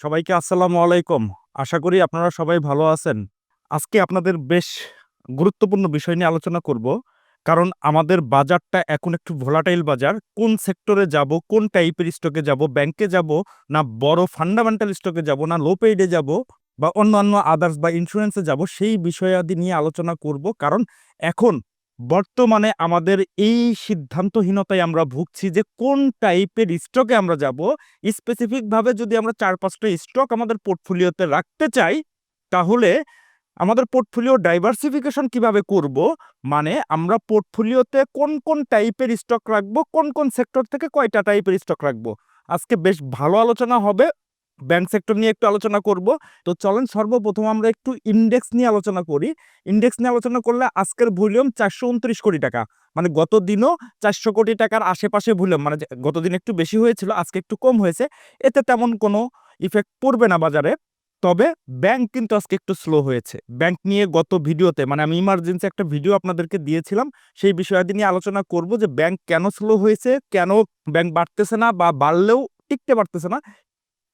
সবাইকে আসসালামু আলাইকুম। আশা করি আপনারা সবাই ভালো আছেন। আজকে আপনাদের বেশ গুরুত্বপূর্ণ বিষয় নিয়ে আলোচনা করব, কারণ আমাদের বাজারটা এখন একটু ভোলাটাইল বাজার। কোন সেক্টরে যাব, কোন টাইপের স্টকে যাব ব্যাংকে যাব, না বড় ফান্ডামেন্টাল স্টকে যাব, না লো পেইডে যাব, বা অন্যান্য আদার্স বা ইন্স্যুরেন্সে যাব, সেই বিষয়াদি নিয়ে আলোচনা করব। কারণ এখন বর্তমানে আমাদের এই সিদ্ধান্তহীনতায় আমরা ভুগছি যে কোন টাইপের স্টকে আমরা যাব। স্পেসিফিকভাবে যদি আমরা চার পাঁচটা স্টক আমাদের পোর্টফোলিওতে রাখতে চাই, তাহলে আমাদের পোর্টফোলিও ডাইভার্সিফিকেশন কীভাবে করব? মানে আমরা পোর্টফোলিওতে কোন কোন টাইপের স্টক রাখব, কোন কোন সেক্টর থেকে কয়টা টাইপের স্টক রাখব? আজকে বেশ ভালো আলোচনা হবে। ব্যাংক সেক্টর নিয়ে একটু আলোচনা করব। তো চলেন সর্বপ্রথম আমরা একটু ইন্ডেক্স নিয়ে আলোচনা করি। ইন্ডেক্স নিয়ে আলোচনা করলে আজকের ভলিউম চারশো উনত্রিশ কোটি টাকা। মানে গত দিনও চারশো কোটি টাকার আশেপাশে ভলিউম মানে যে গতদিন একটু বেশি হয়েছিল, আজকে একটু কম হয়েছে। এতে তেমন কোনো ইফেক্ট পড়বে না বাজারে। তবে ব্যাংক কিন্তু আজকে একটু স্লো হয়েছে। ব্যাংক নিয়ে গত ভিডিওতে মানে আমি ইমার্জেন্সি একটা ভিডিও আপনাদেরকে দিয়েছিলাম, সেই বিষয়াদি নিয়ে আলোচনা করব যে ব্যাংক কেন স্লো হয়েছে, কেন ব্যাংক বাড়তেছে না বা বাড়লেও টিকতে পারতেছে না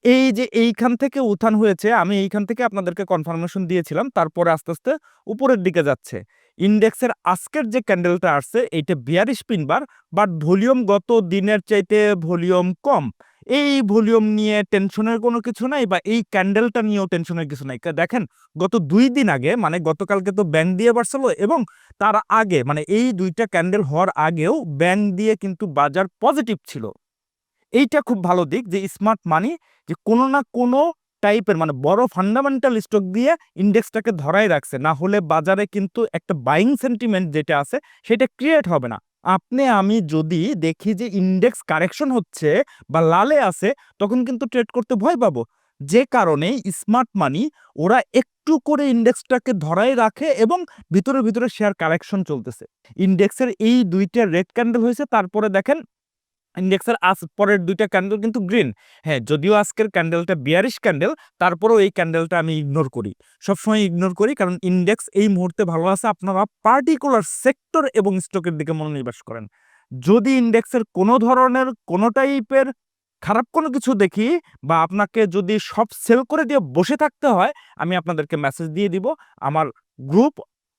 এই যে এইখান থেকে উত্থান হয়েছে, আমি এইখান থেকে আপনাদেরকে কনফার্মেশন দিয়েছিলাম, তারপরে আস্তে আস্তে উপরের দিকে যাচ্ছে। ইন্ডেক্সের আজকের যে ক্যান্ডেলটা আসছে, এইটা বিয়ারিশ পিনবার বাট ভলিউম গত দিনের চাইতে ভলিউম কম। এই ভলিউম নিয়ে টেনশনের কোনো কিছু নাই, বা এই ক্যান্ডেলটা নিয়েও টেনশনের কিছু নাই। দেখেন, গত দুই দিন আগে মানে গতকালকে তো ব্যাংক দিয়ে বাড়ছিল, এবং তার আগে মানে এই দুইটা ক্যান্ডেল হওয়ার আগেও ব্যাংক দিয়ে কিন্তু বাজার পজিটিভ ছিল। এইটা খুব ভালো দিক যে স্মার্ট মানি যে কোনো না কোনো টাইপের মানে বড় ফান্ডামেন্টাল স্টক দিয়ে ইন্ডেক্সটাকে ধরাই রাখছে। না হলে বাজারে কিন্তু একটা বাইং সেন্টিমেন্ট যেটা আছে, সেটা ক্রিয়েট হবে না। আপনি, আমি যদি দেখি যে ইন্ডেক্স কারেকশন হচ্ছে বা লালে আছে, তখন কিন্তু ট্রেড করতে ভয় পাবো। যে কারণে স্মার্ট মানি ওরা একটু করে ইন্ডেক্সটাকে ধরাই রাখে এবং ভিতরে ভিতরে শেয়ার কারেকশন চলতেছে। ইন্ডেক্সের এই দুইটা রেড ক্যান্ডেল হয়েছে, তারপরে দেখেন ইন্ডেক্সের আজ পরের দুইটা ক্যান্ডেল কিন্তু গ্রিন হ্যাঁ যদিও আজকের ক্যান্ডেলটা বিয়ারিশ ক্যান্ডেল তারপরেও এই ক্যান্ডেলটা আমি ইগনোর করি। সবসময় ইগনোর করি, কারণ ইন্ডেক্স এই মুহূর্তে ভালো আছে। আপনারা পার্টিকুলার সেক্টর এবং স্টকের দিকে মনোনিবেশ করেন। যদি ইন্ডেক্সের কোনো ধরনের, কোনো টাইপের খারাপ কোনো কিছু দেখি বা আপনাকে যদি সব সেল করে দিয়ে বসে থাকতে হয়, আমি আপনাদেরকে মেসেজ দিয়ে দিব। আমার গ্রুপ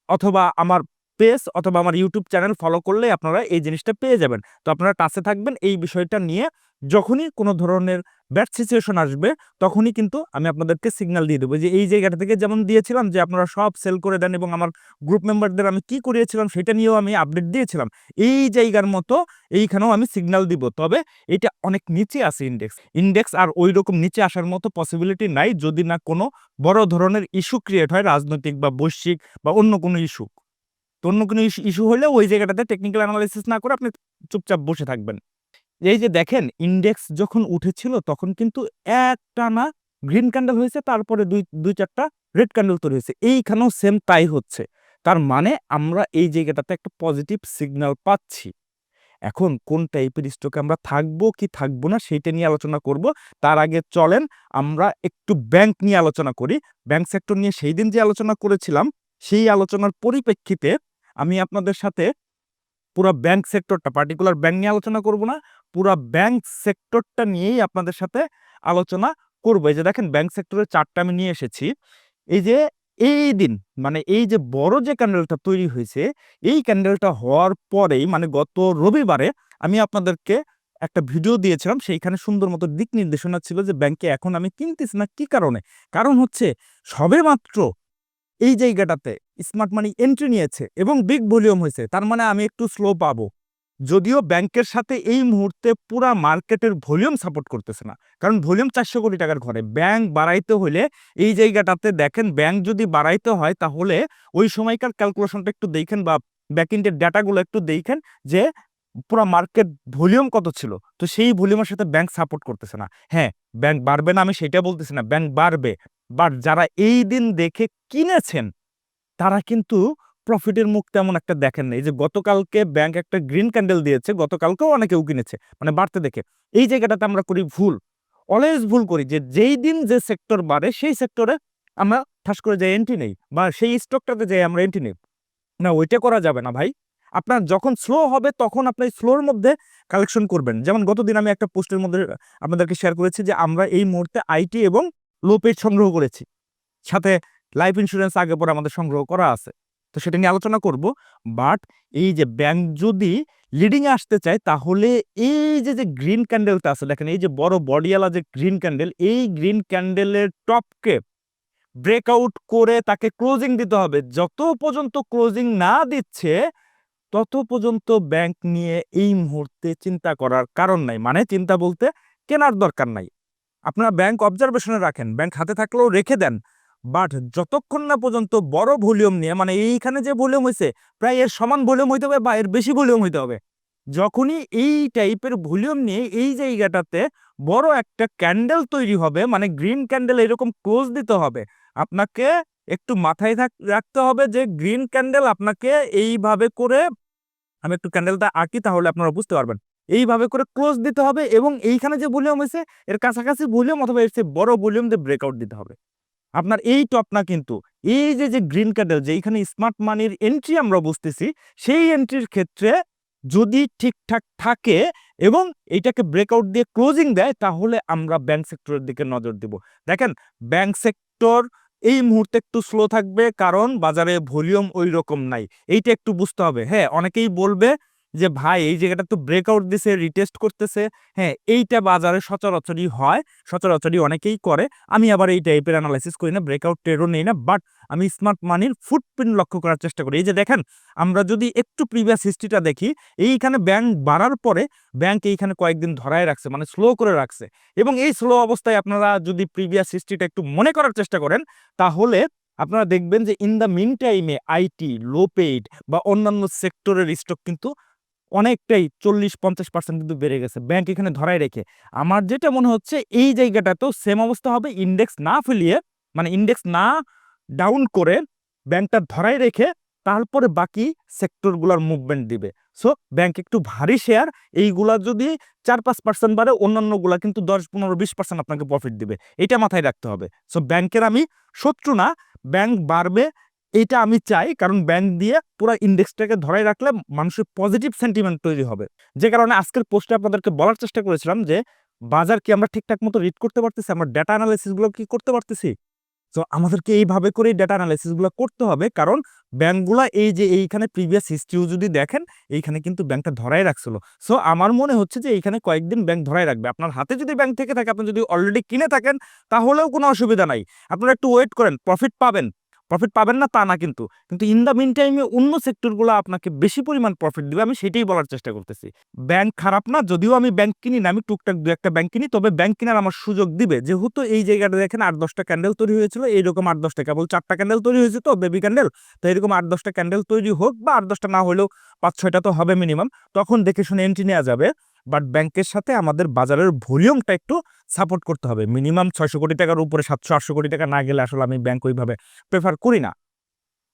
অথবা আমার পেজ অথবা আমার ইউটিউব চ্যানেল ফলো করলে আপনারা এই জিনিসটা পেয়ে যাবেন। তো আপনারা কাছে থাকবেন এই বিষয়টা নিয়ে। যখনই কোনো ধরনের ব্যাড সিচুয়েশন আসবে, তখনই কিন্তু আমি আপনাদেরকে সিগন্যাল দিয়ে দেবো যে এই জায়গাটা থেকে যেমন দিয়েছিলাম যে আপনারা সব সেল করে দেন এবং আমার গ্রুপ মেম্বারদের আমি কি করিয়েছিলাম সেটা নিয়েও আমি আপডেট দিয়েছিলাম। এই জায়গার মতো এইখানেও আমি সিগন্যাল দিব। তবে এটা অনেক নিচে আছে ইন্ডেক্স ইন্ডেক্স আর ওই রকম নিচে আসার মতো পসিবিলিটি নাই যদি না কোনো বড় ধরনের ইস্যু ক্রিয়েট হয়, রাজনৈতিক বা বৈশ্বিক বা অন্য কোনো ইস্যু তো অন্য কোনো ইস্যু হলে ওই জায়গাটাতে টেকনিক্যাল অ্যানালাইসিস না করে আপনি চুপচাপ বসে থাকবেন। এই যে দেখেন ইন্ডেক্স যখন উঠেছিল তখন কিন্তু একটানা গ্রিন ক্যান্ডেল হয়েছে, তারপরে দুই দুই চারটা রেড ক্যান্ডেল তৈরি হয়েছে। এইখানেও সেম তাই হচ্ছে। তার মানে আমরা এই জায়গাটাতে একটা পজিটিভ সিগন্যাল পাচ্ছি। এখন কোন টাইপের স্টকে আমরা থাকব, কি থাকব না সেইটা নিয়ে আলোচনা করব। তার আগে চলেন, আমরা একটু ব্যাংক নিয়ে আলোচনা করি। ব্যাংক সেক্টর নিয়ে সেই দিন যে আলোচনা করেছিলাম, সেই আলোচনার পরিপ্রেক্ষিতে আমি আপনাদের সাথে পুরো ব্যাংক সেক্টরটা পার্টিকুলার ব্যাংক নিয়ে আলোচনা করব না, পুরো ব্যাংক সেক্টরটা নিয়েই আপনাদের সাথে আলোচনা করব। এই যে দেখেন ব্যাংক সেক্টরের চারটা আমি নিয়ে এসেছি। এই যে এই দিন মানে এই যে বড় যে ক্যান্ডেলটা তৈরি হয়েছে, এই ক্যান্ডেলটা হওয়ার পরেই মানে গত রবিবারে আমি আপনাদেরকে একটা ভিডিও দিয়েছিলাম, সেইখানে সুন্দর মতো দিক নির্দেশনা ছিল যে ব্যাংকে এখন আমি কিনতেছি না, কি কারণে? কারণ হচ্ছে সবে মাত্র এই জায়গাটাতে স্মার্ট মানি এন্ট্রি নিয়েছে এবং বিগ ভলিউম হয়েছে। তার মানে আমি একটু স্লো পাবো। যদিও ব্যাংকের সাথে এই মুহূর্তে পুরা মার্কেটের ভলিউম সাপোর্ট করতেছে না। কারণ ভলিউম চারশো কোটি টাকার ঘরে। ব্যাংক বাড়াইতে হলে এই জায়গাটাতে দেখেন ব্যাংক যদি বাড়াইতে হয় তাহলে ওই সময়কার ক্যালকুলেশনটা একটু দেখেন বা ব্যাকিংয়ের ডাটাগুলো একটু দেখেন যে পুরা মার্কেট ভলিউম কত ছিল। তো সেই ভলিউমের সাথে ব্যাংক সাপোর্ট করতেছে না। হ্যাঁ ব্যাংক বাড়বে না আমি সেটা বলতেছি না। ব্যাংক বাড়বে। বাট যারা এই দিন দেখে কিনেছেন, তারা কিন্তু প্রফিটের মুখ তেমন একটা দেখেন না এই যে গতকালকে ব্যাংক একটা গ্রিন ক্যান্ডেল দিয়েছে, গতকালকেও অনেকেও কিনেছে। মানে বাড়তে দেখে। এই জায়গাটাতে আমরা করি ভুল। অলওয়েজ ভুল করি যে যেই দিন যে সেক্টর বাড়ে, সেই সেক্টরে আমরা ঠাস করে যাই এন্ট্রি নেই বা সেই স্টকটাতে যাই আমরা এন্ট্রি নেই। না, ওইটা করা যাবে না ভাই। আপনার যখন স্লো হবে, তখন আপনি স্লোর মধ্যে কালেকশন করবেন। যেমন গতদিন আমি একটা পোস্টের মধ্যে আপনাদেরকে শেয়ার করেছি যে আমরা এই মুহূর্তে আইটি এবং লো পেজ সংগ্রহ করেছি। সাথে লাইফ ইন্স্যুরেন্স আগে পরে আমাদের সংগ্রহ করা আছে। তো সেটা নিয়ে আলোচনা করব। বাট এই যে ব্যাংক যদি লিডিংয়ে আসতে চায়, তাহলে এই যে যে গ্রিন ক্যান্ডেলটা আছে, দেখেন এই যে বড় বডিওয়ালা যে গ্রিন ক্যান্ডেল এই গ্রিন ক্যান্ডেলের টপকে ব্রেকআউট করে তাকে ক্লোজিং দিতে হবে। যত পর্যন্ত ক্লোজিং না দিচ্ছে, তত পর্যন্ত ব্যাংক নিয়ে এই মুহূর্তে চিন্তা করার কারণ নাই। মানে চিন্তা বলতে কেনার দরকার নাই। আপনারা ব্যাংক অবজারভেশনে রাখেন ব্যাংক হাতে থাকলেও রেখে দেন। বাট যতক্ষণ না পর্যন্ত বড় ভলিউম নিয়ে মানে এইখানে যে ভলিউম হয়েছে প্রায় এর সমান ভলিউম হইতে হবে বা এর বেশি ভলিউম হইতে হবে। যখনই এই টাইপের ভলিউম নিয়ে, এই জায়গাটাতে বড় একটা ক্যান্ডেল তৈরি হবে মানে গ্রিন ক্যান্ডেল এরকম ক্লোজ দিতে হবে, আপনাকে একটু মাথায় থাক, রাখতে হবে যে গ্রিন ক্যান্ডেল আপনাকে এইভাবে করে, আমি একটু ক্যান্ডেলটা আঁকি তাহলে আপনারা বুঝতে পারবেন। এইভাবে করে ক্লোজ দিতে হবে এবং এইখানে যে ভলিউম হয়েছে, এর কাছাকাছি ভলিউম অথবা এর চেয়ে বড় ভলিউম দিয়ে ব্রেকআউট দিতে হবে। আপনার এই টপ না কিন্তু, এই যে যে গ্রিন ক্যান্ডেল যে এইখানে স্মার্ট মানির এন্ট্রি আমরা বুঝতেছি, সেই এন্ট্রির ক্ষেত্রে যদি ঠিকঠাক থাকে এবং এইটাকে ব্রেকআউট দিয়ে ক্লোজিং দেয়, তাহলে আমরা ব্যাংক সেক্টরের দিকে নজর দেব। দেখেন ব্যাংক সেক্টর এই মুহূর্তে একটু স্লো থাকবে কারণ বাজারে ভলিউম ওই রকম নাই। এইটা একটু বুঝতে হবে। হ্যাঁ অনেকেই বলবে যে, ভাই, এই জায়গাটা তো ব্রেকআউট দিছে রিটেস্ট করতেছে। হ্যাঁ এইটা বাজারে সচরাচরই হয়, সচরাচরই অনেকেই করে। আমি আবার এই টাইপের অ্যানালাইসিস করি না ব্রেকআউট টেরও নেই না বাট আমি স্মার্ট মানির ফুটপ্রিন্ট লক্ষ্য করার চেষ্টা করি। এই যে, দেখেন, আমরা যদি একটু প্রিভিয়াস হিস্ট্রিটা দেখি, এইখানে ব্যাংক বাড়ার পরে ব্যাংক এইখানে কয়েকদিন ধরায় রাখছে মানে স্লো করে রাখছে। এবং এই স্লো অবস্থায় আপনারা যদি প্রিভিয়াস হিস্ট্রিটা একটু মনে করার চেষ্টা করেন, তাহলে আপনারা দেখবেন যে ইন দ্য মিন টাইমে আইটি লো পেইড বা অন্যান্য সেক্টরের স্টক কিন্তু অনেকটাই চল্লিশ পঞ্চাশ পার্সেন্ট কিন্তু বেড়ে গেছে। ব্যাংক এখানে ধরায় রেখে। আমার যেটা মনে হচ্ছে, এই জায়গাটাতেও সেম অবস্থা হবে। ইন্ডেক্স না ফেলিয়ে মানে ইন্ডেক্স না ডাউন করে ব্যাংকটা ধরায় রেখে তারপরে বাকি সেক্টরগুলোর মুভমেন্ট দিবে। সো ব্যাংক একটু ভারী শেয়ার এইগুলা যদি চার পাঁচ পার্সেন্ট বাড়ে, অন্যান্যগুলা কিন্তু দশ, পনেরো, বিশ পার্সেন্ট আপনাকে প্রফিট দিবে। এটা মাথায় রাখতে হবে। সো ব্যাংকের আমি শত্রু না। ব্যাংক বাড়বে এটা আমি চাই, কারণ ব্যাংক দিয়ে পুরো ইন্ডেক্সটাকে ধরাই রাখলে মানুষের পজিটিভ সেন্টিমেন্ট তৈরি হবে। যে কারণে আজকের পোস্টে আপনাদেরকে বলার চেষ্টা করেছিলাম যে, বাজার কি আমরা ঠিকঠাক মতো রিড করতে পারতেছি? আমরা ডেটা অ্যানালাইসিসগুলো কি করতে পারতেছি? তো আমাদেরকে এইভাবে করে ডেটা অ্যানালাইসিসগুলো করতে হবে, কারণ ব্যাংকগুলা এই যে এইখানে প্রিভিয়াস হিস্ট্রিও যদি দেখেন, এইখানে কিন্তু ব্যাংকটা ধরাই রাখছিল। সো আমার মনে হচ্ছে যে এইখানে কয়েকদিন ব্যাংক ধরাই রাখবে। আপনার হাতে যদি ব্যাংক থেকে থাকে, আপনি যদি অলরেডি কিনে থাকেন, তাহলেও কোনো অসুবিধা নাই। আপনারা একটু ওয়েট করেন প্রফিট পাবেন। প্রফিট পাবেন না তা না কিন্তু। কিন্তু ইন দ্য মিন টাইমে অন্য সেক্টরগুলো আপনাকে বেশি পরিমাণ প্রফিট দিবে, আমি সেটাই বলার চেষ্টা করতেছি। ব্যাংক খারাপ না, যদিও আমি ব্যাংক কিনি না, আমি টুকটাক দু একটা ব্যাংক কিনি, তবে ব্যাংক কেনার আমার সুযোগ দিবে। যেহেতু এই জায়গাটা দেখেন আট, দশটা ক্যান্ডেল তৈরি হয়েছিল, এইরকম আট, দশটা, কেবল চারটা ক্যান্ডেল তৈরি হয়েছে তো বেবি ক্যান্ডেল তো এরকম আট, দশটা ক্যান্ডেল তৈরি হোক বা আট, দশটা না হলেও পাঁচ, ছয়টা তো হবে মিনিমাম তখন দেখে শুনে এন্ট্রি নেওয়া যাবে। বাট ব্যাংকের সাথে আমাদের বাজারের ভলিউমটা একটু সাপোর্ট করতে হবে। মিনিমাম ছয়শো কোটি টাকার উপরে সাতশো, আটশো কোটি টাকা না গেলে আসলে আমি ব্যাংক ওইভাবে প্রেফার করি না।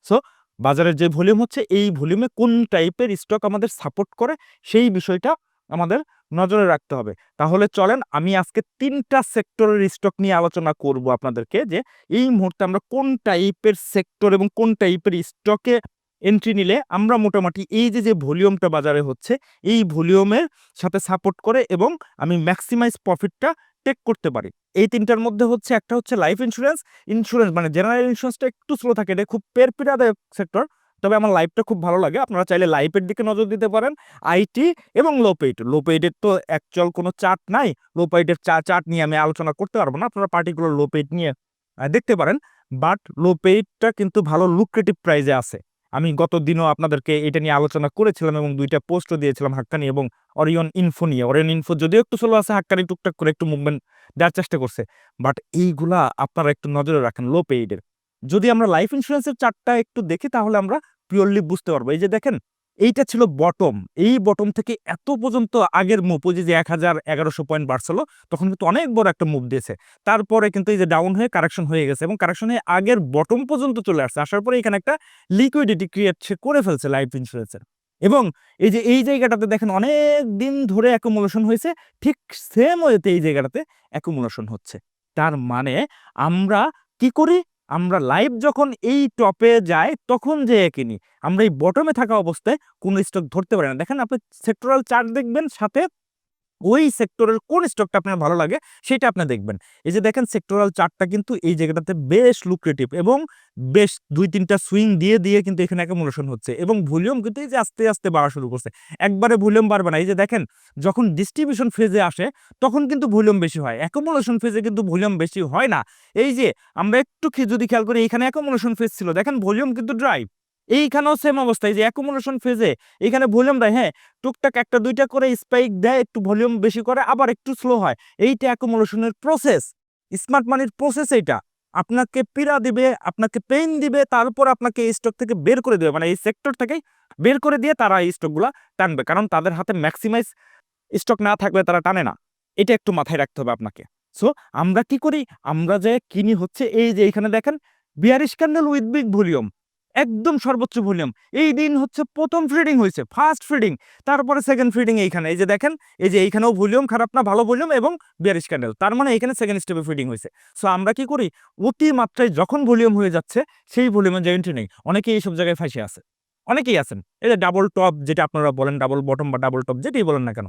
সো বাজারের যে ভলিউম হচ্ছে, এই ভলিউমে কোন টাইপের স্টক আমাদের সাপোর্ট করে, সেই বিষয়টা আমাদের নজরে রাখতে হবে। তাহলে চলেন, আমি আজকে তিনটা সেক্টরের স্টক নিয়ে আলোচনা করব আপনাদেরকে, যে এই মুহূর্তে আমরা কোন টাইপের সেক্টর এবং কোন টাইপের স্টকে এন্ট্রি নিলে আমরা মোটামুটি এই যে যে ভলিউমটা বাজারে হচ্ছে, এই ভলিউমের সাথে সাপোর্ট করে এবং আমি ম্যাক্সিমাইজ প্রফিটটা টেক করতে পারি। এই তিনটার মধ্যে হচ্ছে একটা হচ্ছে লাইফ ইন্স্যুরেন্স ইন্স্যুরেন্স মানে জেনারেল ইন্স্যুরেন্সটা একটু স্লো থাকে, এটা খুব পের পিরাদায়ক সেক্টর তবে আমার লাইফটা খুব ভালো লাগে। আপনারা চাইলে লাইফের দিকে নজর দিতে পারেন আইটি এবং লো পেইড লো পেইডের তো অ্যাকচুয়াল কোনো চার্ট নাই লো পেইডের চা চার্ট নিয়ে আমি আলোচনা করতে পারব না, আপনারা পার্টিকুলার লো পেইড নিয়ে দেখতে পারেন বাট লো পেইডটা কিন্তু ভালো লুক্রেটিভ প্রাইজে আছে। আমি গত দিনও আপনাদেরকে এটা নিয়ে আলোচনা করেছিলাম এবং দুইটা পোস্টও দিয়েছিলাম হাক্কানি এবং অরিয়ন ইনফো নিয়ে। অরিয়ন ইনফো যদিও একটু চলো আছে, হাক্কানি টুকটাক করে একটু মুভমেন্ট দেওয়ার চেষ্টা করছে। বাট এইগুলা আপনারা একটু নজরে রাখেন লো পেইডের যদি আমরা লাইফ ইন্স্যুরেন্সের চারটা একটু দেখি, তাহলে আমরা পিওরলি বুঝতে পারব। এই যে দেখেন এইটা ছিল বটম এই বটম থেকে এত পর্যন্ত আগের মুভ ওই যে এক হাজার এগারোশো পয়েন্ট বাড়ছিল, তখন কিন্তু অনেক বড় একটা মুভ দিয়েছে। তারপরে কিন্তু এই যে ডাউন হয়ে কারেকশন হয়ে গেছে এবং কারেকশন হয়ে আগের বটম পর্যন্ত চলে আসছে। আসার পরে এখানে একটা লিকুইডিটি ক্রিয়েট করে ফেলছে লাইফ ইন্স্যুরেন্সের এবং এই যে, এই জায়গাটাতে দেখেন অনেক দিন ধরে অ্যাকুমুলেশন হয়েছে, ঠিক সেম ওয়েতে এই জায়গাটাতে অ্যাকুমুলেশন হচ্ছে। তার মানে আমরা কি করি? আমরা লাইভ যখন এই টপে যাই, তখন যে কিনি আমরা এই বটমে থাকা অবস্থায় কোনো স্টক ধরতে পারি না। দেখেন, আপনি সেক্টরাল চার্ট দেখবেন, সাথে ওই সেক্টরের কোন স্টকটা আপনার ভালো লাগে সেটা আপনি দেখবেন। এই যে দেখেন সেক্টরাল চার্টটা কিন্তু এই জায়গাটাতে বেশ লুক্রেটিভ এবং বেশ দুই তিনটা সুইং দিয়ে দিয়ে কিন্তু এখানে অ্যাকোমোডেশন হচ্ছে এবং ভলিউম কিন্তু এই যে আস্তে আস্তে বাড়া শুরু করছে। একবারে ভলিউম বাড়বে না। এই যে দেখেন যখন ডিস্ট্রিবিউশন ফেজে আসে তখন কিন্তু ভলিউম বেশি হয়। অ্যাকোমোডেশন ফেজে কিন্তু ভলিউম বেশি হয় না। এই যে আমরা একটু যদি খেয়াল করি এখানে অ্যাকোমোডেশন ফেজ ছিল। দেখেন ভলিউম কিন্তু ড্রাই এইখানেও সেম অবস্থা, এই যে অ্যাকোমোডেশন ফেজে এখানে ভলিউম দেয় হ্যাঁ টুকটাক একটা দুইটা করে স্পাইক দেয়, একটু ভলিউম বেশি করে, আবার একটু স্লো হয়। এইটা অ্যাকোমোডেশনের প্রসেস স্মার্ট মানির প্রসেস এইটা। আপনাকে পীড়া দিবে, আপনাকে পেইন দিবে, তারপর আপনাকে এই স্টক থেকে বের করে দেবে। মানে এই সেক্টর থেকে বের করে দিয়ে তারা এই স্টকগুলা টানবে। কারণ তাদের হাতে ম্যাক্সিমাইজ স্টক না থাকলে তারা টানে না। এটা একটু মাথায় রাখতে হবে আপনাকে। সো আমরা কি করি? আমরা যে কিনি হচ্ছে, এই যে এখানে দেখেন bearish candle with big volume একদম সর্বোচ্চ ভলিউম। এই দিন হচ্ছে প্রথম ফিডিং হয়েছে, ফার্স্ট ফিডিং তারপরে সেকেন্ড ফিডিং এইখানে। এই যে দেখেন, এই যে এইখানেও ভলিউম, খারাপ না, ভালো ভলিউম এবং বিয়ারিশ ক্যান্ডেল। তার মানে এখানে সেকেন্ড স্টেপে ফিডিং হয়েছে। সো আমরা কি করি? অতি মাত্রায় যখন ভলিউম হয়ে যাচ্ছে, সেই ভলিউমের এন্ট্রি নেই। অনেকেই এইসব জায়গায় ফাঁসে আছে। অনেকেই আছেন। এই যে ডাবল টপ যেটা আপনারা বলেন ডাবল বটম বা ডাবল টপ যেটাই বলেন না কেন।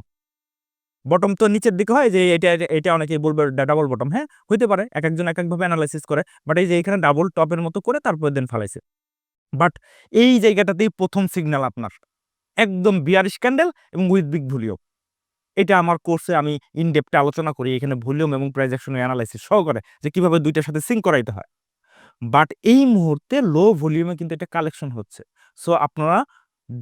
বটম তো নিচের দিকে হয়, যে এটা- এটা অনেকেই বলবে ডাবল বটম হ্যাঁ হইতে পারে। এক একজন এক একভাবে অ্যানালাইসিস করে। বাট এই যে এখানে ডাবল টপের মতো করে তারপরে দেন ফালাইছে। বাট এই জায়গাটাতেই প্রথম সিগন্যাল আপনার। একদম বিয়ারিশ ক্যান্ডেল এবং উইথ বিগ ভলিউম এটা আমার কোর্সে আমি ইনডেপথে আলোচনা করি, এখানে ভলিউম এবং প্রাইস অ্যাকশন অ্যানালাইসিস সহকারে যে কীভাবে দুইটার সাথে সিঙ্ক করাইতে হয়। বাট এই মুহূর্তে লো ভলিউমে কিন্তু এটা কালেকশন হচ্ছে। সো আপনারা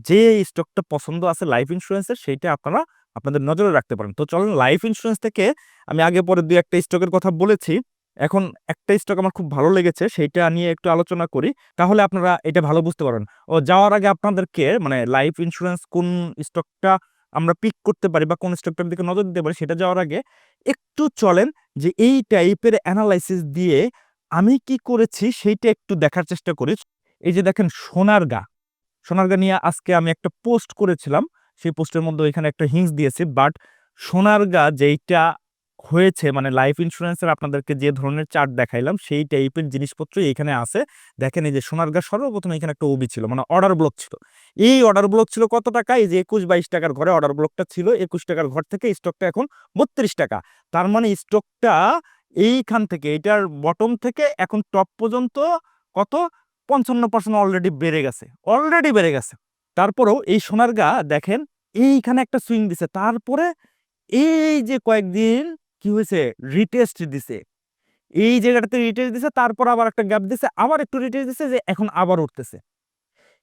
যে স্টকটা পছন্দ আছে লাইফ ইন্স্যুরেন্সের সেইটা আপনারা আপনাদের নজরে রাখতে পারেন। তো চলেন লাইফ ইন্স্যুরেন্স থেকে আমি আগে পরে দুই একটা স্টকের কথা বলেছি। এখন একটা স্টক আমার খুব ভালো লেগেছে, সেইটা নিয়ে একটু আলোচনা করি। তাহলে আপনারা এটা ভালো বুঝতে পারেন। ও যাওয়ার আগে আপনাদেরকে মানে লাইফ ইন্স্যুরেন্স কোন স্টকটা আমরা পিক করতে পারি বা কোন স্টকটার দিকে নজর দিতে পারি সেটা যাওয়ার আগে একটু চলেন যে এই টাইপের অ্যানালাইসিস দিয়ে আমি কি করেছি সেইটা একটু দেখার চেষ্টা করি। এই যে দেখেন সোনারগা সোনারগা নিয়ে আজকে আমি একটা পোস্ট করেছিলাম। সেই পোস্টের মধ্যে ওইখানে একটা হিংস দিয়েছি বাট সোনারগা যেইটা হয়েছে মানে লাইফ ইন্স্যুরেন্সের আপনাদেরকে যে ধরনের চার্ট দেখাইলাম, সেই টাইপের জিনিসপত্র এখানে আছে। দেখেন এই যে সোনারগা সর্বপ্রথম এখানে একটা ওবি ছিল মানে অর্ডার ব্লক ছিল। এই অর্ডার ব্লক ছিল কত টাকা? এই যে একুশ বাইশ টাকার ঘরে অর্ডার ব্লকটা ছিল, একুশ টাকার ঘর থেকে স্টকটা এখন বত্রিশ টাকা। তার মানে স্টকটা এইখান থেকে, এটার বটম থেকে এখন টপ পর্যন্ত কত? পঞ্চান্ন পার্সেন্ট অলরেডি বেড়ে গেছে অলরেডি বেড়ে গেছে। তারপরেও এই সোনারগা, দেখেন, এইখানে একটা সুইং দিছে। তারপরে এই যে কয়েকদিন কি হয়েছে? রিটেস্ট দিছে। এই জায়গাটাতে রিটেস্ট দিছে, তারপর আবার একটা গ্যাপ দিছে, আবার একটু রিটেস্ট দিছে যে এখন আবার উঠতেছে।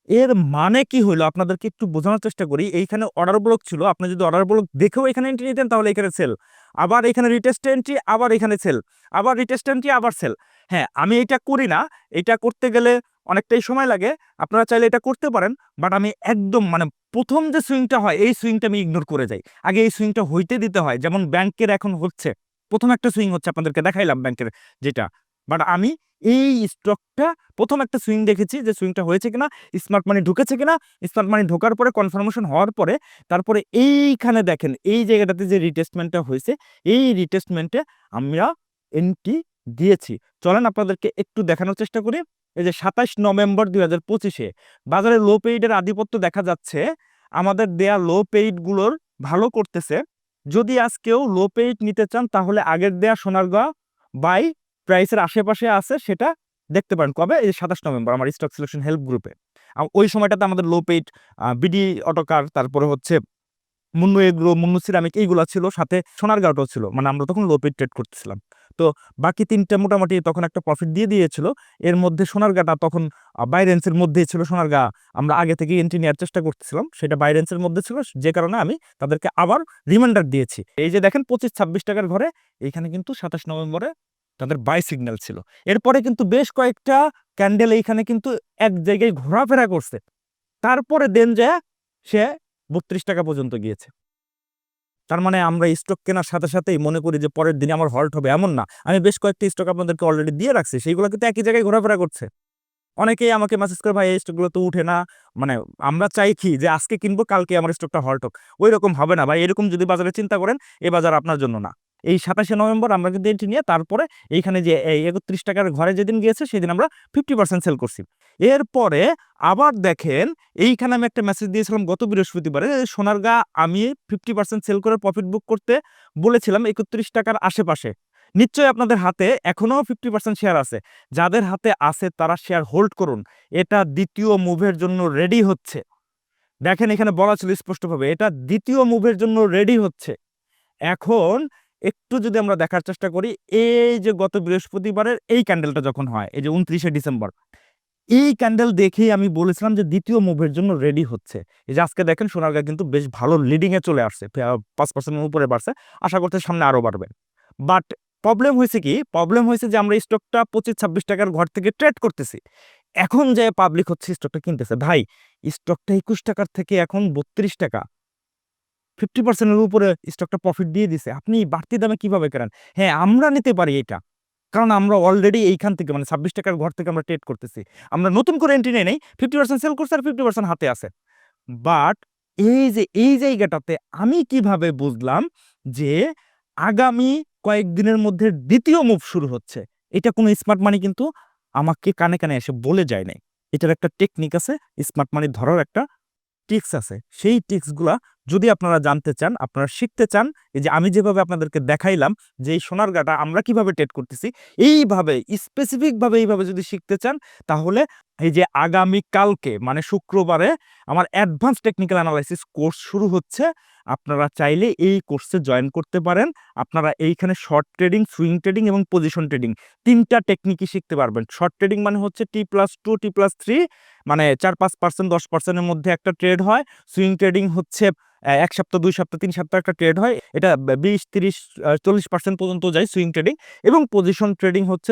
এর মানে কি হলো আপনাদেরকে একটু বোঝানোর চেষ্টা করি। এইখানে অর্ডার ব্লক ছিল, আপনি যদি অর্ডার ব্লক দেখেও এখানে এন্ট্রি নিতেন, তাহলে এখানে সেল আবার এখানে রিটেস্ট এন্ট্রি আবার এখানে সেল আবার রিটেস্ট এন্ট্রি আবার সেল হ্যাঁ আমি এটা করি না। এটা করতে গেলে অনেকটাই সময় লাগে, আপনারা চাইলে এটা করতে পারেন বাট আমি একদম মানে প্রথম যে সুইংটা হয়, এই সুইংটা আমি ইগনোর করে যাই। আগে এই সুইংটা হইতে দিতে হয়, যেমন ব্যাংকের এখন হচ্ছে, প্রথম একটা সুইং হচ্ছে আপনাদেরকে দেখাইলাম ব্যাংকের যেটা। বাট আমি এই স্টকটা প্রথম একটা সুইং দেখেছি যে সুইংটা হয়েছে কিনা স্মার্ট মানি ঢুকেছে কিনা স্মার্ট মানি ঢোকার পরে কনফার্মেশন হওয়ার পরে, তারপরে এইখানে দেখেন, এই জায়গাটাতে যে রিটেস্টমেন্টটা হয়েছে, এই রিটেস্টমেন্টে আমরা এন্ট্রি দিয়েছি। চলেন আপনাদেরকে একটু দেখানোর চেষ্টা করি। এই যে সাতাশ নভেম্বর দুই হাজার পঁচিশে বাজারে লো পেইডের আধিপত্য দেখা যাচ্ছে। আমাদের দেয়া লো পেইডগুলোর ভালো করতেছে। যদি আজকেও লো পেইড নিতে চান, তাহলে আগের দেয়া সোনারগাঁ বাই প্রাইসের আশেপাশে আছে, সেটা দেখতে পারেন। কবে? এই যে সাতাশ নভেম্বর, আমার স্টক সিলেকশন হেল্প গ্রুপে ওই সময়টাতে আমাদের লো পেইড বিডি অটোকার তারপরে হচ্ছে মুন্নু এগ্রো, মুন্নু সিরামিক এইগুলো ছিল, সাথে সোনার সোনারগাঁওটাও ছিল। মানে আমরা তখন লো পেইড ট্রেড করতেছিলাম। তো বাকি তিনটা মোটামুটি তখন একটা প্রফিট দিয়ে দিয়েছিল। এর মধ্যে সোনার সোনারগাঁটা তখন বাইরেন্সের মধ্যেই ছিল সোনারগা। আমরা আগে থেকে এন্ট্রি নেওয়ার চেষ্টা করতেছিলাম। সেটা বাইরেন্সের মধ্যে ছিল। যে কারণে আমি তাদেরকে আবার রিমাইন্ডার দিয়েছি। এই যে দেখেন পঁচিশ ছাব্বিশ টাকার ঘরে এইখানে কিন্তু সাতাশ নভেম্বরে তাদের বাই সিগন্যাল ছিল। এরপরে কিন্তু বেশ কয়েকটা ক্যান্ডেল এইখানে কিন্তু এক জায়গায় ঘোরাফেরা করছে। তারপরে দেন যায় সে বত্রিশ টাকা পর্যন্ত গিয়েছে। তার মানে আমরা স্টক কেনার সাথে সাথেই মনে করি যে পরের দিনে আমার হল্ট হবে। এমন না। আমি বেশ কয়েকটি স্টক আপনাদেরকে অলরেডি দিয়ে রাখছি। সেইগুলো কিন্তু একই জায়গায় ঘোরাফেরা করছে। অনেকেই আমাকে মেসেজ করে, ভাই, এই স্টকগুলো তো উঠে না। মানে আমরা চাই কি? যে আজকে কিনবো, কালকে আমার স্টকটা হল্ট হোক। ওই রকম হবে না। ভাই, এরকম যদি বাজারে চিন্তা করেন এই বাজার আপনার জন্য না। এই সাতাশে নভেম্বর আমরা কিন্তু এন্ট্রি নিয়ে তারপরে এইখানে যে একত্রিশ টাকার ঘরে যেদিন গিয়েছে সেদিন আমরা ফিফটি পার্সেন্ট সেল করছি। এরপরে আবার দেখেন, এইখানে আমি একটা মেসেজ দিয়েছিলাম গত বৃহস্পতিবারে সোনারগা আমি ফিফটি পার্সেন্ট সেল করে প্রফিট বুক করতে বলেছিলাম একত্রিশ টাকার আশেপাশে। নিশ্চয়ই আপনাদের হাতে এখনও ফিফটি পার্সেন্ট শেয়ার আছে। যাদের হাতে আছে তারা শেয়ার হোল্ড করুন। এটা দ্বিতীয় মুভের জন্য রেডি হচ্ছে। দেখেন এখানে বলা ছিল স্পষ্টভাবে, এটা দ্বিতীয় মুভের জন্য রেডি হচ্ছে। এখন একটু যদি আমরা দেখার চেষ্টা করি, এই যে গত বৃহস্পতিবারের এই ক্যান্ডেলটা যখন হয়, এই যে উনত্রিশে ডিসেম্বর, এই ক্যান্ডেল দেখেই আমি বলেছিলাম যে দ্বিতীয় মুভের জন্য রেডি হচ্ছে। এই যে আজকে দেখেন সোনারগা কিন্তু বেশ ভালো লিডিংয়ে চলে আসছে পাঁচ পার্সেন্টের উপরে বাড়ছে, আশা করতে সামনে আরও বাড়বে। বাট প্রবলেম হয়েছে কি? প্রবলেম হয়েছে যে আমরা স্টকটা পঁচিশ ছাব্বিশ টাকার ঘর থেকে ট্রেড করতেছি। এখন যে পাবলিক হচ্ছে স্টকটা কিনতেছে। ভাই স্টকটা একুশ টাকার থেকে এখন বত্রিশ টাকা। ফিফটি পার্সেন্টের উপরে স্টকটা প্রফিট দিয়ে দিছে। আপনি বাড়তি দামে কীভাবে কেনেন হ্যাঁ আমরা নিতে পারি এটা। কারণ আমরা অলরেডি এইখান থেকে মানে ছাব্বিশ টাকার ঘর থেকে আমরা ট্রেড করতেছি। আমরা নতুন করে এন্ট্রি নেই ফিফটি পার্সেন্ট সেল করছি আর ফিফটি পার্সেন্ট হাতে আছে। বাট এই যে, এই জায়গাটাতে আমি কীভাবে বুঝলাম যে আগামী কয়েকদিনের মধ্যে দ্বিতীয় মুভ শুরু হচ্ছে? এটা কোনো স্মার্ট মানি কিন্তু আমাকে কানে কানে এসে বলে যায় নাই। এটার একটা টেকনিক আছে স্মার্ট মানি ধরার একটা টিক্স আছে। সেই টিক্সগুলা যদি আপনারা জানতে চান, আপনারা শিখতে চান, এই যে আমি যেভাবে আপনাদেরকে দেখাইলাম যে এই সোনার গাটা আমরা কীভাবে ট্রেড করতেছি, এইভাবে স্পেসিফিকভাবে এইভাবে যদি শিখতে চান, তাহলে এই যে আগামী কালকে মানে শুক্রবারে আমার অ্যাডভান্স টেকনিক্যাল অ্যানালাইসিস কোর্স শুরু হচ্ছে। আপনারা চাইলে এই কোর্সে জয়েন করতে পারেন। আপনারা এইখানে শর্ট ট্রেডিং সুইং ট্রেডিং এবং পজিশন ট্রেডিং তিনটা টেকনিকই শিখতে পারবেন। শর্ট ট্রেডিং মানে হচ্ছে T plus two T plus three মানে চার, পাঁচ পার্সেন্ট দশ পার্সেন্টের মধ্যে একটা ট্রেড হয়। সুইং ট্রেডিং হচ্ছে এক সপ্তাহ, দুই সপ্তাহ, তিন সপ্তাহ একটা ট্রেড হয়। এটা বিশ, তিরিশ চল্লিশ পার্সেন্ট পর্যন্ত যায় সুইং ট্রেডিং এবং পজিশন ট্রেডিং হচ্ছে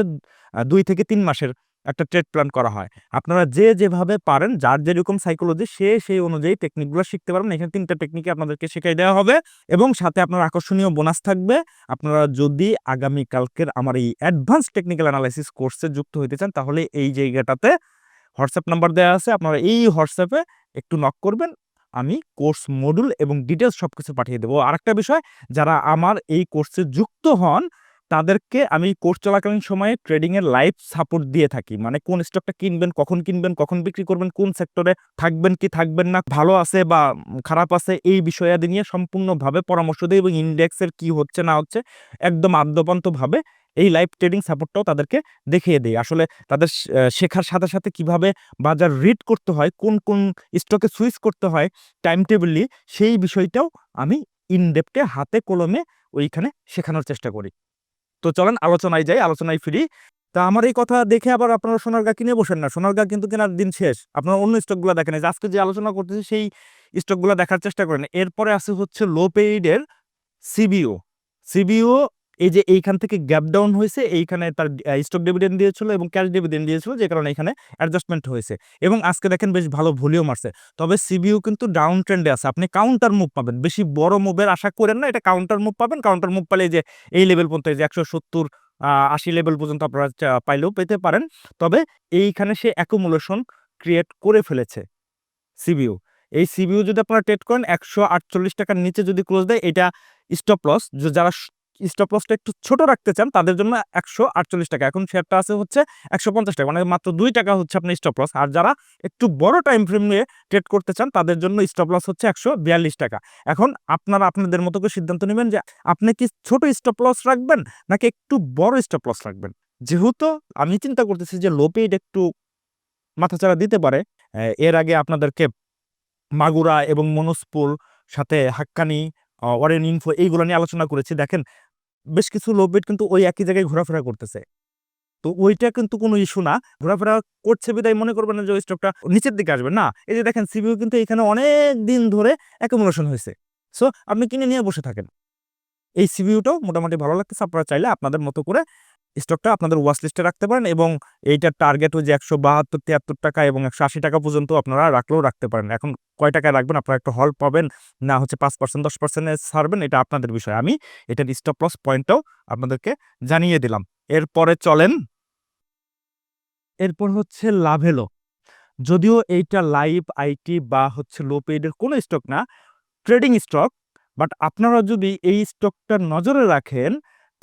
দুই থেকে তিন মাসের একটা ট্রেড প্ল্যান করা হয়। আপনারা যে যেভাবে পারেন, যার যেরকম সাইকোলজি সে সেই অনুযায়ী টেকনিকগুলো শিখতে পারবেন। এখানে তিনটা টেকনিকে আপনাদেরকে শেখাই দেওয়া হবে এবং সাথে আপনার আকর্ষণীয় বোনাস থাকবে। আপনারা যদি আগামী কালকের আমার এই অ্যাডভান্স টেকনিক্যাল অ্যানালাইসিস কোর্সে যুক্ত হতে চান, তাহলে এই জায়গাটাতে হোয়াটসঅ্যাপ নাম্বার দেওয়া আছে। আপনারা এই হোয়াটসঅ্যাপে একটু নক করবেন। আমি কোর্স মডুল এবং ডিটেলস সব কিছু পাঠিয়ে দেবো। আরেকটা বিষয়, যারা আমার এই কোর্সে যুক্ত হন, তাদেরকে আমি কোর্স চলাকালীন সময়ে ট্রেডিংয়ের লাইভ সাপোর্ট দিয়ে থাকি। মানে কোন স্টকটা কিনবেন, কখন কিনবেন, কখন বিক্রি করবেন, কোন সেক্টরে থাকবেন, কি থাকবেন না, ভালো আছে বা খারাপ আছে, এই বিষয়াদি নিয়ে সম্পূর্ণভাবে পরামর্শ দিই এবং ইন্ডেক্সের কি হচ্ছে না হচ্ছে একদম আদ্যপান্তভাবে এই লাইভ ট্রেডিং সাপোর্টটাও তাদেরকে দেখিয়ে দিই। আসলে তাদের শেখার সাথে সাথে কীভাবে বাজার রিড করতে হয়, কোন কোন স্টকে সুইচ করতে হয় টাইম টেবিলি সেই বিষয়টাও আমি ইনডেপটে হাতে কলমে ওইখানে শেখানোর চেষ্টা করি। তো চলেন আলোচনায় যাই, আলোচনায় ফিরি। তা আমার এই কথা দেখে আবার আপনারা সোনারগা কিনে বসেন না। সোনারগা কিন্তু কেনার দিন শেষ। আপনারা অন্য স্টকগুলো দেখেন। আজকে যে আলোচনা করতেছি, সেই স্টকগুলো দেখার চেষ্টা করেন। এরপরে আছে হচ্ছে লো পেইডের সিবিও সিবিও এই যে এইখান থেকে গ্যাপ ডাউন হয়েছে, এইখানে তার স্টক ডিভিডেন্ড দিয়েছিল এবং ক্যাশ ডিভিডেন্ড দিয়েছিল যে কারণে এখানে অ্যাডজাস্টমেন্ট হয়েছে। এবং আজকে দেখেন বেশ ভালো ভলিউম আসছে। তবে সিবিও কিন্তু ডাউন ট্রেন্ডে আছে। আপনি কাউন্টার মুভ পাবেন। বেশি বড় মুভের আশা করেন না, এটা কাউন্টার মুভ পাবেন। কাউন্টার মুভ পালে যে, এই লেভেল পর্যন্ত যে একশো সত্তর আশি লেভেল পর্যন্ত আপনারা পাইলেও পেতে পারেন। তবে এইখানে সে অ্যাকুমুলেশন ক্রিয়েট করে ফেলেছে সিবিও এই সিবিও যদি আপনারা ট্রেড করেন, একশো আটচল্লিশ টাকার নিচে যদি ক্লোজ দেয়, এটা স্টপ লস যারা স্টপ লসটা একটু ছোট রাখতে চান, তাদের জন্য একশো আটচল্লিশ টাকা। এখন শেয়ারটা আছে হচ্ছে একশো পঞ্চাশ টাকা মানে মাত্র দুই টাকা হচ্ছে আপনার স্টপ লস আর যারা একটু বড় টাইম ফ্রেম নিয়ে ট্রেড করতে চান, তাদের জন্য স্টপ লস হচ্ছে একশো বিয়াল্লিশ টাকা। এখন আপনারা আপনাদের মতো করে সিদ্ধান্ত নেবেন যে, আপনি কি ছোট স্টপ লস রাখবেন, নাকি একটু বড় স্টপ লস রাখবেন? যেহেতু আমি চিন্তা করতেছি যে লো পেইড একটু মাথাচাড়া দিতে পারে এর আগে আপনাদেরকে মাগুরা এবং মনস্পুর সাথে হাক্কানি ওয়ারেন ইনফো এইগুলো নিয়ে আলোচনা করেছি। দেখেন, বেশ কিছু লোভবেট কিন্তু ওই একই জায়গায় ঘোরাফেরা করতেছে। তো ওইটা কিন্তু কোনো ইস্যু না। ঘোরাফেরা করছে বিদায় মনে করবেন না যে ওই স্টকটা নিচের দিকে আসবে। না, এই যে দেখেন, সিবিউ কিন্তু এখানে অনেক দিন ধরে অ্যাকোমোডেশন হয়েছে। সো আপনি কিনে নিয়ে বসে থাকেন। এই সিবিউটাও মোটামুটি ভালো লাগতেছে। আপনারা চাইলে আপনাদের মতো করে স্টকটা আপনাদের ওয়াশ লিস্টে রাখতে পারেন এবং এইটার টার্গেট হচ্ছে একশো বাহাত্তর, তিয়াত্তর টাকা এবং একশো আশি টাকা পর্যন্ত আপনারা রাখলেও রাখতে পারেন। এখন কয় টাকায় রাখবেন? আপনারা একটা হল পাবেন, না হচ্ছে পাঁচ পার্সেন্ট দশ পার্সেন্টে ছাড়বেন, এটা আপনাদের বিষয়। আমি এটার স্টপ লস পয়েন্টটাও আপনাদেরকে জানিয়ে দিলাম। এরপরে চলেন। এরপর হচ্ছে লাভেলো যদিও এইটা লাইভ আইটি বা হচ্ছে লো পেইডের কোনো স্টক না ট্রেডিং স্টক বাট আপনারা যদি এই স্টকটা নজরে রাখেন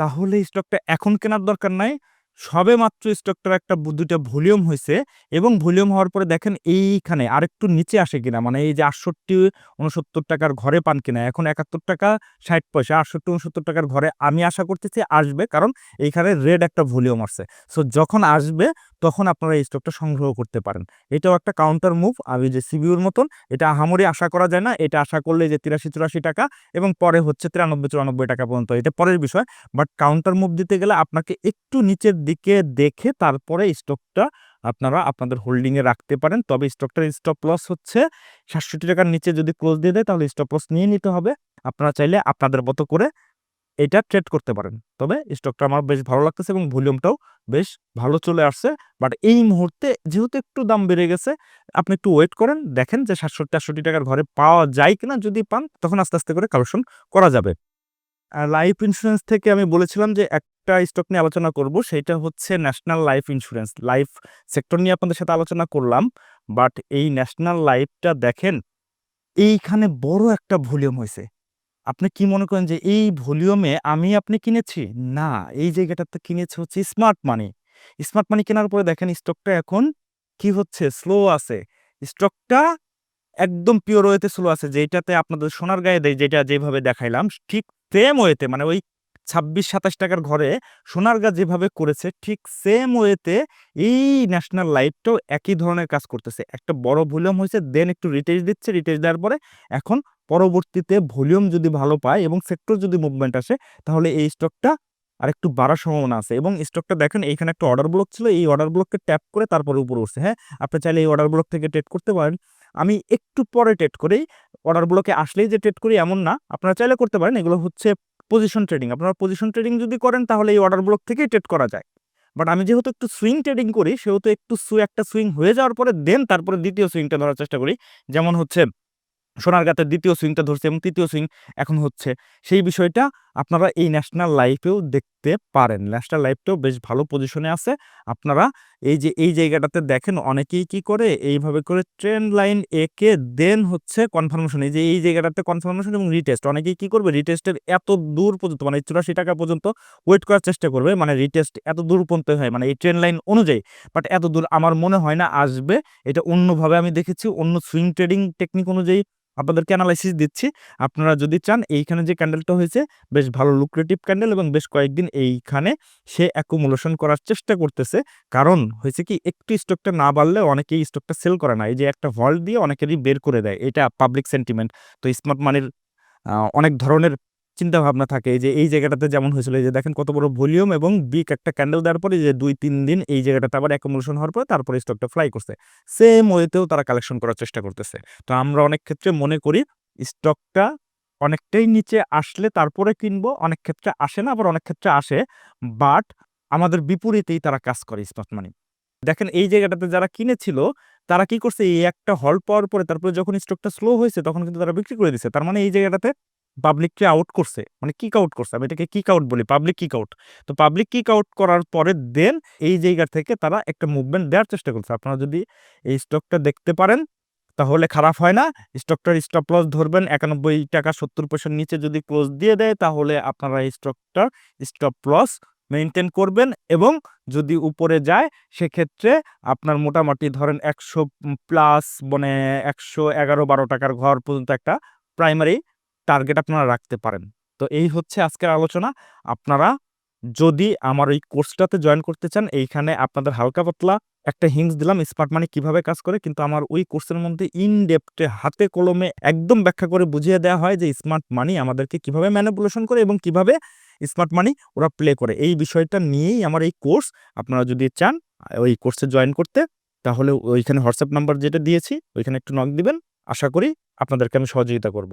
তাহলে স্টকটা এখন কেনার দরকার নাই। সবে মাত্র স্টকটার একটা দুইটা ভলিউম হয়েছে এবং ভলিউম হওয়ার পরে দেখেন এইখানে আরেকটু নিচে আসে কিনা মানে এই যে আটষট্টি উনসত্তর টাকার ঘরে পান কিনা, এখন একাত্তর টাকা ষাট পয়সা, আটষট্টি উনসত্তর টাকার ঘরে আমি আশা করতেছি আসবে কারণ এইখানে রেড একটা ভলিউম আসছে। সো যখন আসবে তখন আপনারা এই স্টকটা সংগ্রহ করতে পারেন। এটাও একটা কাউন্টার মুভ আমি যে সিবিউর মতন, এটা আহামরি আশা করা যায় না, এটা আশা করলে যে তিরাশি চুরাশি টাকা এবং পরে হচ্ছে তিরানব্বই চুরানব্বই টাকা পর্যন্ত, এটা পরের বিষয়। বাট কাউন্টার মুভ দিতে গেলে আপনাকে একটু নিচের দিকে দেখে তারপরে স্টকটা আপনারা আপনাদের হোল্ডিংয়ে রাখতে পারেন। তবে স্টকটার স্টপ লস হচ্ছে সাতষট্টি টাকার নিচে যদি ক্লোজ দিয়ে দেয় তাহলে স্টপ লস নিয়ে নিতে হবে। আপনারা চাইলে আপনাদের মতো করে এটা ট্রেড করতে পারেন। তবে স্টকটা আমার বেশ ভালো লাগতেছে এবং ভলিউমটাও বেশ ভালো চলে আসছে। বাট এই মুহূর্তে যেহেতু একটু দাম বেড়ে গেছে, আপনি একটু ওয়েট করেন, দেখেন যে সাতষট্টি, আটষট্টি টাকার ঘরে পাওয়া যায় কিনা। যদি পান, তখন আস্তে আস্তে করে কালেকশন করা যাবে। লাইফ ইন্স্যুরেন্স থেকে আমি বলেছিলাম যে একটা স্টক নিয়ে আলোচনা করব, সেটা হচ্ছে national life insurance life sector নিয়ে আপনাদের সাথে আলোচনা করলাম বাট এই ন্যাশনাল লাইফটা দেখেন, এইখানে বড় একটা ভলিউম হয়েছে। আপনি কি মনে করেন যে এই ভলিউমে আমি আপনি কিনেছি? না, এই জায়গাটাতে কিনেছে হচ্ছে স্মার্ট মানি স্মার্ট মানি কেনার পরে দেখেন স্টকটা এখন কি হচ্ছে? স্লো আছে। স্টকটা একদম পিওর ওয়েতে স্লো আছে যেটাতে আপনাদের সোনার গায়ে দেয়, যেটা যেভাবে দেখাইলাম, ঠিক সেম ওয়েতে মানে ওই ছাব্বিশ, সাতাশ টাকার ঘরে সোনার গা যেভাবে করেছে, ঠিক সেম ওয়েতে এই ন্যাশনাল লাইফটাও একই ধরনের কাজ করতেছে। একটা বড় ভলিউম হয়েছে দেন একটু রিটেজ দিচ্ছে রিটেজ দেওয়ার পরে এখন পরবর্তীতে ভলিউম যদি ভালো পায় এবং সেক্টর যদি মুভমেন্ট আসে, তাহলে এই স্টকটা আর একটু বাড়ার সম্ভাবনা আছে। এবং স্টকটা দেখেন, এইখানে একটা অর্ডার ব্লক ছিল, এই অর্ডার ব্লককে ট্যাপ করে তারপরে উপরে উঠছে। হ্যাঁ আপনি চাইলে এই অর্ডার ব্লক থেকে ট্রেড করতে পারেন। আমি একটু পরে ট্রেড করি। অর্ডার ব্লকে আসলেই যে ট্রেড করি এমন না। আপনারা চাইলে করতে পারেন। এগুলো হচ্ছে পজিশন ট্রেডিং আপনারা পজিশন ট্রেডিং যদি করেন, তাহলে এই অর্ডার ব্লক থেকেই ট্রেড করা যায়। বাট আমি যেহেতু একটু সুইং ট্রেডিং করি, সেহেতু একটু সু, একটা সুইং হয়ে যাওয়ার পরে দেন তারপরে দ্বিতীয় সুইংটা ধরার চেষ্টা করি। যেমন হচ্ছে সোনারগাঁতের দ্বিতীয় সুইংটা ধরছে এবং তৃতীয় সুইং এখন হচ্ছে। সেই বিষয়টা আপনারা এই ন্যাশনাল লাইফেও দেখতে পারেন। ন্যাশনাল লাইফটাও বেশ ভালো পজিশনে আছে। আপনারা এই যে, এই জায়গাটাতে দেখেন অনেকেই কি করে, এইভাবে করে ট্রেন লাইন একে দেন হচ্ছে কনফার্মেশন এই যে, এই জায়গাটাতে কনফার্মেশন এবং রিটেস্ট অনেকেই কি করবে রিটেস্টের এত দূর পর্যন্ত মানে চুরাশি টাকা পর্যন্ত ওয়েট করার চেষ্টা করবে মানে রিটেস্ট এত দূর পর্যন্ত হয় মানে এই ট্রেন লাইন অনুযায়ী। বাট এত দূর আমার মনে হয় না আসবে। এটা অন্যভাবে আমি দেখেছি, অন্য সুইং ট্রেডিং টেকনিক অনুযায়ী আপনাদেরকে অ্যানালাইসিস দিচ্ছি। আপনারা যদি চান, এইখানে যে ক্যান্ডেলটা হয়েছে, বেশ ভালো লুক্রেটিভ ক্যান্ডেল এবং বেশ কয়েকদিন এইখানে সে অ্যাকুমুলেশন করার চেষ্টা করতেছে। কারণ হয়েছে কি, একটু স্টকটা না বাড়লে অনেকেই স্টকটা সেল করে না। এই যে একটা ভল্ট দিয়ে অনেকেরই বের করে দেয়। এটা পাবলিক সেন্টিমেন্ট তো স্মার্ট মানির অনেক ধরনের চিন্তা ভাবনা থাকে যে এই জায়গাটাতে যেমন হয়েছিল যে দেখেন কত বড় ভলিউম এবং বিগ একটা ক্যান্ডেল দেওয়ার পরে যে দুই তিন দিন এই জায়গাটাতে আবার অ্যাকুমুলেশন হওয়ার পরে তারপরে স্টকটা ফ্লাই করছে। সেম ওয়েতেও তারা কালেকশন করার চেষ্টা করতেছে। তো আমরা অনেক ক্ষেত্রে মনে করি স্টকটা অনেকটাই নিচে আসলে তারপরে কিনবো, অনেক ক্ষেত্রে আসে না, আবার অনেক ক্ষেত্রে আসে। বাট আমাদের বিপরীতেই তারা কাজ করে স্মার্ট মানি দেখেন এই জায়গাটাতে যারা কিনেছিল, তারা কি করছে? এই একটা হল পাওয়ার পরে তারপরে যখন স্টকটা স্লো হয়েছে, তখন কিন্তু তারা বিক্রি করে দিচ্ছে তার মানে এই জায়গাটাতে পাবলিককে আউট করছে। মানে কিক আউট করছে। আমি এটাকে কিক আউট বলি পাবলিক কিক আউট তো পাবলিক কিক আউট করার পরে দেন এই জায়গা থেকে তারা একটা মুভমেন্ট দেওয়ার চেষ্টা করছে। আপনারা যদি এই স্টকটা দেখতে পারেন, তাহলে খারাপ হয় না। স্টকটার স্টপ লস ধরবেন, একানব্বই টাকা সত্তর পয়সার নিচে যদি ক্লোজ দিয়ে দেয়, তাহলে আপনারা এই স্টকটার স্টপ লস মেনটেন করবেন এবং যদি উপরে যায়, সেক্ষেত্রে আপনার মোটামুটি ধরেন একশো প্লাস মানে একশো এগারো বারো টাকার ঘর পর্যন্ত একটা প্রাইমারি টার্গেট আপনারা রাখতে পারেন। তো এই হচ্ছে আজকের আলোচনা। আপনারা যদি আমার এই কোর্সটাতে জয়েন করতে চান, এইখানে আপনাদের হালকা পাতলা একটা হিংস দিলাম স্মার্ট মানি কীভাবে কাজ করে, কিন্তু আমার ওই কোর্সের মধ্যে ইন ডেপথে হাতে কলমে একদম ব্যাখ্যা করে বুঝিয়ে দেওয়া হয় যে স্মার্ট মানি আমাদেরকে কীভাবে ম্যানিপুলেশন করে এবং কীভাবে স্মার্ট মানি ওরা প্লে করে। এই বিষয়টা নিয়েই আমার এই কোর্স আপনারা যদি চান, ওই কোর্সে জয়েন করতে, তাহলে ওইখানে হোয়াটসঅ্যাপ নাম্বার যেটা দিয়েছি, ওইখানে একটু নক দিবেন। আশা করি আপনাদেরকে আমি সহযোগিতা করব।